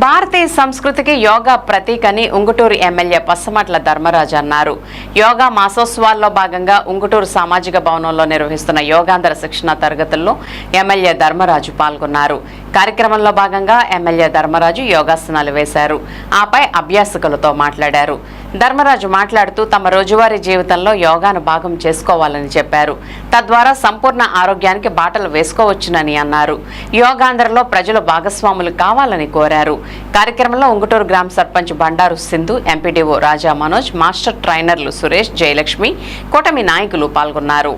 భారతీయ సంస్కృతికి యోగా ప్రతీకని ఉంగుటూరు ఎమ్మెల్యే పచ్చమట్ల ధర్మరాజు అన్నారు. యోగా మాసోత్సవాల్లో భాగంగా ఉంగుటూరు సామాజిక భవనంలో నిర్వహిస్తున్న యోగాంధ్ర శిక్షణ తరగతుల్లో ఎమ్మెల్యే ధర్మరాజు పాల్గొన్నారు. కార్యక్రమంలో భాగంగా ఎమ్మెల్యే ధర్మరాజు యోగాసనాలు వేశారు. ఆపై అభ్యాసకులతో మాట్లాడారు. ధర్మరాజు మాట్లాడుతూ తమ రోజువారీ జీవితంలో యోగాను భాగం చేసుకోవాలని చెప్పారు. తద్వారా సంపూర్ణ ఆరోగ్యానికి బాటలు వేసుకోవచ్చునని అన్నారు. యోగాంధ్రలో ప్రజలు భాగస్వాములు కావాలని కోరారు. కార్యక్రమంలో ఉంగుటూరు గ్రామ సర్పంచ్ బండారు సింధు ఎంపీడీఓ రాజా మనోజ్ మాస్టర్ ట్రైనర్లు సురేష్ జయలక్ష్మి కూటమి నాయకులు పాల్గొన్నారు.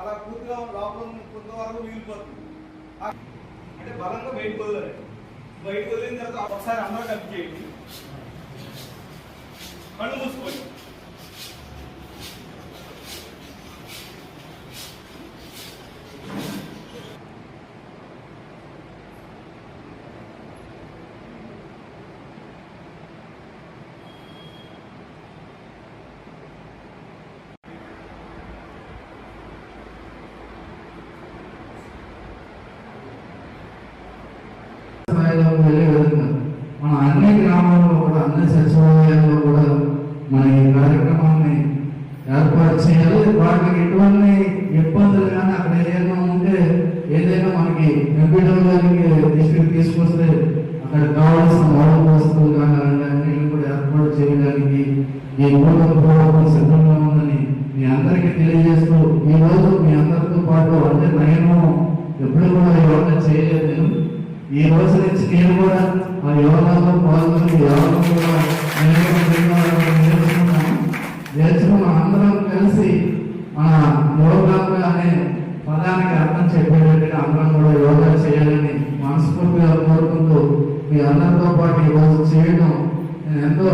అలా పూర్తిగా లోపల కొంతవరకు కొంత మిగిలిపోతుంది అంటే బలంగా బయటకు వదలండి బయటకు వదిలిన తర్వాత ఒకసారి అందరూ కలిపి చేయండి. కళ్ళు మూసుకోండి. వారికి ఎటువంటి ఇబ్బందులు కానీ అక్కడ ఏదైనా ఉంటే ఏదైనా మనకి కంప్యూటర్ గారికి దృష్టికి తీసుకొస్తే అక్కడ కావాల్సిన మౌలిక వస్తువులు కానీ అన్నింటినీ కూడా ఏర్పాటు చేయడానికి ఈ కూటమి ప్రభుత్వం సిద్ధంగా ఉందని మీ అందరికీ తెలియజేస్తూ ఈ రోజు మీ అందరితో పాటు అంటే నేను ఎప్పుడు కూడా యోగా చేయలేదు నేను ఈ రోజు నుంచి నేను కూడా ఆ యోగాలో పాల్గొని యోగం కూడా నేర్చుకున్నాను. నేర్చుకున్నాను నేర్చుకున్న అందరం కలిసి మన మూలభాత్మ అనే పదానికి అర్థం చెప్పేటట్టుగా అందరం కూడా యోగా చేయాలని మనస్ఫూర్తిగా కోరుకుంటూ మీ అందరితో పాటు ఈరోజు చేయడం నేను ఎంతో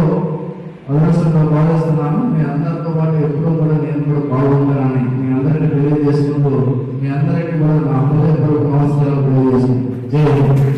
అదృష్టంగా భావిస్తున్నాను మీ అందరితో పాటు ఎప్పుడూ కూడా నేను కూడా బాగుంటానని మీ అందరికీ తెలియజేసుకుంటూ మీ అందరికీ కూడా నా హృదయపూర్వక నమస్కారాలు తెలియజేసి జై